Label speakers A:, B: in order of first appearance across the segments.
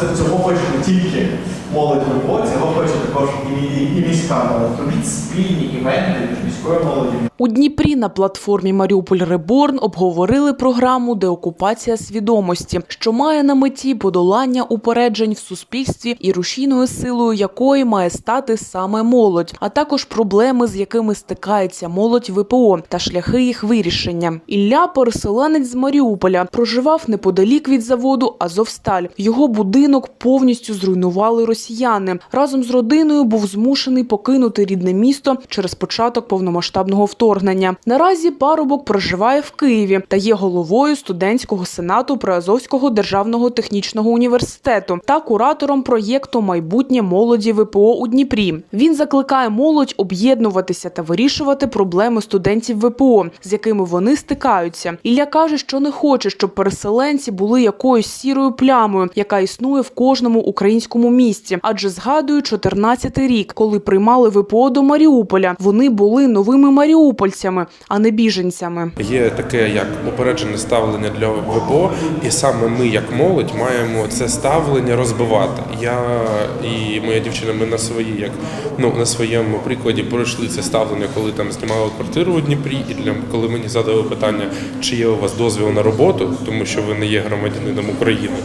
A: Цього тільки молодь ВПО, цього хоче також і міська молодь. Робіть спільні івенти між міською молоді,
B: У Дніпрі на платформі Маріуполь Реборн обговорили програму Деокупація свідомості, що має на меті подолання упереджень в суспільстві і рушійною силою якої має стати саме молодь, а також проблеми, з якими стикається молодь ВПО та шляхи їх вирішення. Ілля, переселенець з Маріуполя, проживав неподалік від заводу Азовсталь. Його будинок повністю зруйнували росіяни. Разом з родиною був змушений покинути рідне місто через початок повномасштабного вторгнення. Наразі парубок проживає в Києві та є головою студентського сенату Приазовського державного технічного університету та куратором проєкту Майбутнє молоді ВПО у Дніпрі. Він закликає молодь об'єднуватися та вирішувати проблеми студентів ВПО, з якими вони стикаються. Ілля каже, що не хоче, щоб переселенці були якоюсь сірою плямою, яка існує в кожному українському місті. Адже згадую 14-й рік, коли приймали ВПО до Маріуполя. Вони були новими маріупольцями, а не біженцями.
C: Є таке як упереджене ставлення для ВПО, і саме ми, як молодь, маємо це ставлення розбивати. Я і моя дівчина, ми на свої, як ну на своєму прикладі пройшли це ставлення, коли там знімали квартиру у Дніпрі, і для коли мені задали питання, чи є у вас дозвіл на роботу, тому що ви не є громадянином України.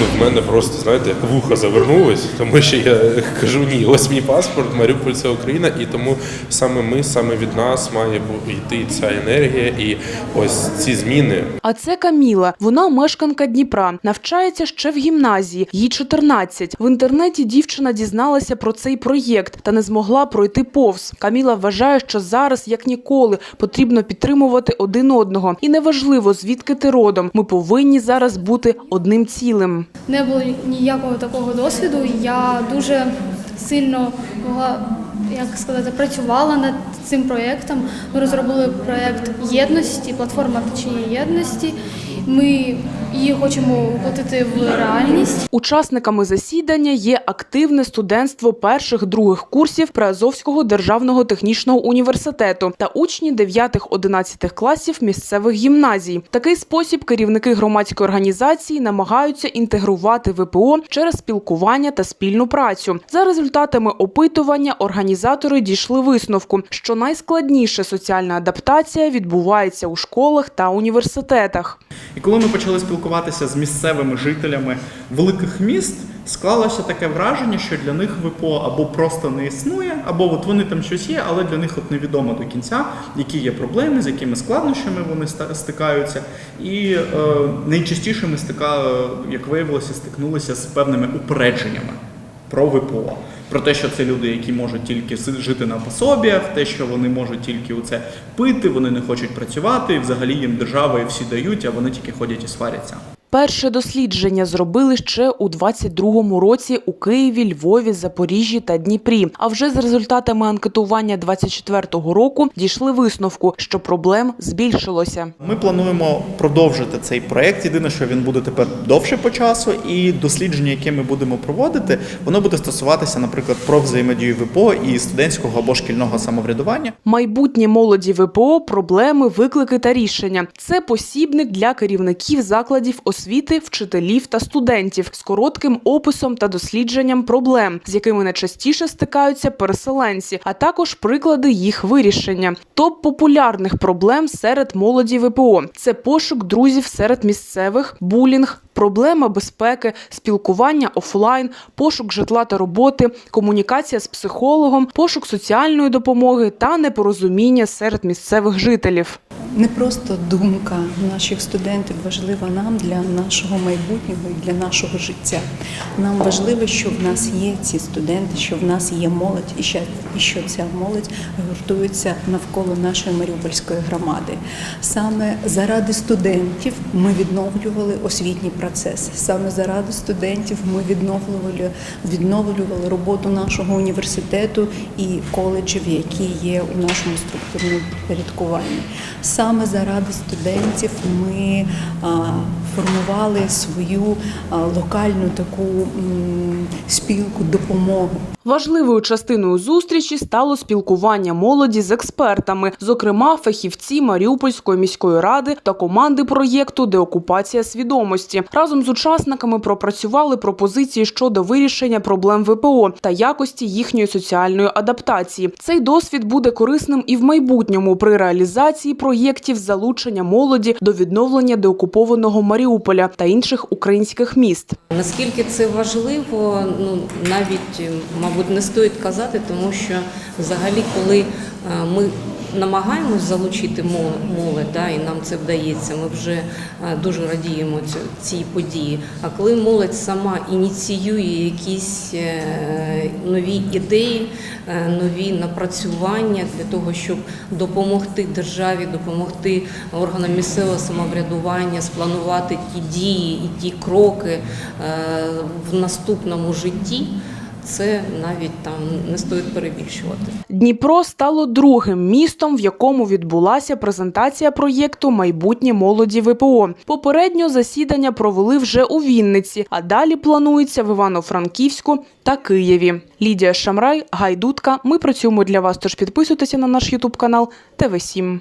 C: Ну, в мене просто знаєте, як вуха завернулось, тому що я кажу ні, ось мій паспорт, Маріуполь це Україна, і тому саме ми, саме від нас має йти ця енергія і ось ці зміни.
B: А це Каміла. Вона мешканка Дніпра, навчається ще в гімназії. Їй 14. В інтернеті дівчина дізналася про цей проєкт та не змогла пройти повз. Каміла вважає, що зараз, як ніколи, потрібно підтримувати один одного. І неважливо, звідки ти родом. Ми повинні зараз бути одним цілим.
D: не було ніякого такого досвіду. Я дуже сильно як сказати, працювала над цим проєктом. Ми розробили проєкт єдності, платформа течії єдності. Ми її хочемо воплотити в реальність.
B: Учасниками засідання є активне студентство перших других курсів Приазовського державного технічного університету та учні 9-11 класів місцевих гімназій. Такий спосіб керівники громадської організації намагаються інтегрувати ВПО через спілкування та спільну працю. За результатами опитування організатори дійшли висновку, що найскладніша соціальна адаптація відбувається у школах та університетах.
E: І коли ми почали спілкуватися з місцевими жителями великих міст, склалося таке враження, що для них ВПО або просто не існує, або от вони там щось є, але для них от невідомо до кінця, які є проблеми, з якими складнощами вони стикаються. І е, найчастіше ми стика, як виявилося, стикнулися з певними упередженнями про ВПО. Про те, що це люди, які можуть тільки жити на пособіях, те, що вони можуть тільки у це пити, вони не хочуть працювати, і взагалі їм держава і всі дають, а вони тільки ходять і сваряться.
B: Перше дослідження зробили ще у 22-му році у Києві, Львові, Запоріжжі та Дніпрі. А вже з результатами анкетування 24-го року дійшли висновку, що проблем збільшилося.
E: Ми плануємо продовжити цей проект. Єдине, що він буде тепер довше по часу, і дослідження, яке ми будемо проводити, воно буде стосуватися, наприклад, про взаємодію ВПО і студентського або шкільного самоврядування.
B: Майбутнє молоді ВПО, проблеми, виклики та рішення. Це посібник для керівників закладів освіти, вчителів та студентів з коротким описом та дослідженням проблем, з якими найчастіше стикаються переселенці, а також приклади їх вирішення. Топ популярних проблем серед молоді ВПО це пошук друзів серед місцевих, булінг. Проблема безпеки, спілкування офлайн, пошук житла та роботи, комунікація з психологом, пошук соціальної допомоги та непорозуміння серед місцевих жителів.
F: Не просто думка наших студентів важлива нам для нашого майбутнього і для нашого життя. Нам важливо, що в нас є ці студенти, що в нас є молодь, і що, ця молодь гуртується навколо нашої маріупольської громади. Саме заради студентів ми відновлювали освітній процес. Саме заради студентів ми відновлювали, відновлювали роботу нашого університету і коледжів, які є у нашому структурному підпорядкуванні. Саме заради студентів ми формували свою локальну таку спілку допомоги.
B: Важливою частиною зустрічі стало спілкування молоді з експертами, зокрема фахівці Маріупольської міської ради та команди проєкту Деокупація свідомості. Разом з учасниками пропрацювали пропозиції щодо вирішення проблем ВПО та якості їхньої соціальної адаптації. Цей досвід буде корисним і в майбутньому при реалізації проєктів залучення молоді до відновлення деокупованого Маріуполя та інших українських міст.
G: Наскільки це важливо, ну навіть мабуть не стоїть казати, тому що взагалі, коли е, ми намагаємось залучити мол- молодь, да, і нам це вдається, ми вже е, дуже радіємо цій події. А коли молодь сама ініціює якісь е, нові ідеї, е, нові напрацювання для того, щоб допомогти державі, допомогти органам місцевого самоврядування, спланувати ті дії і ті кроки в наступному житті, це навіть там не стоїть перебільшувати.
B: Дніпро стало другим містом, в якому відбулася презентація проєкту Майбутнє молоді ВПО. Попередньо засідання провели вже у Вінниці, а далі планується в Івано-Франківську та Києві. Лідія Шамрай, Гайдутка. Ми працюємо для вас. Тож підписуйтеся на наш Ютуб канал ТВ 7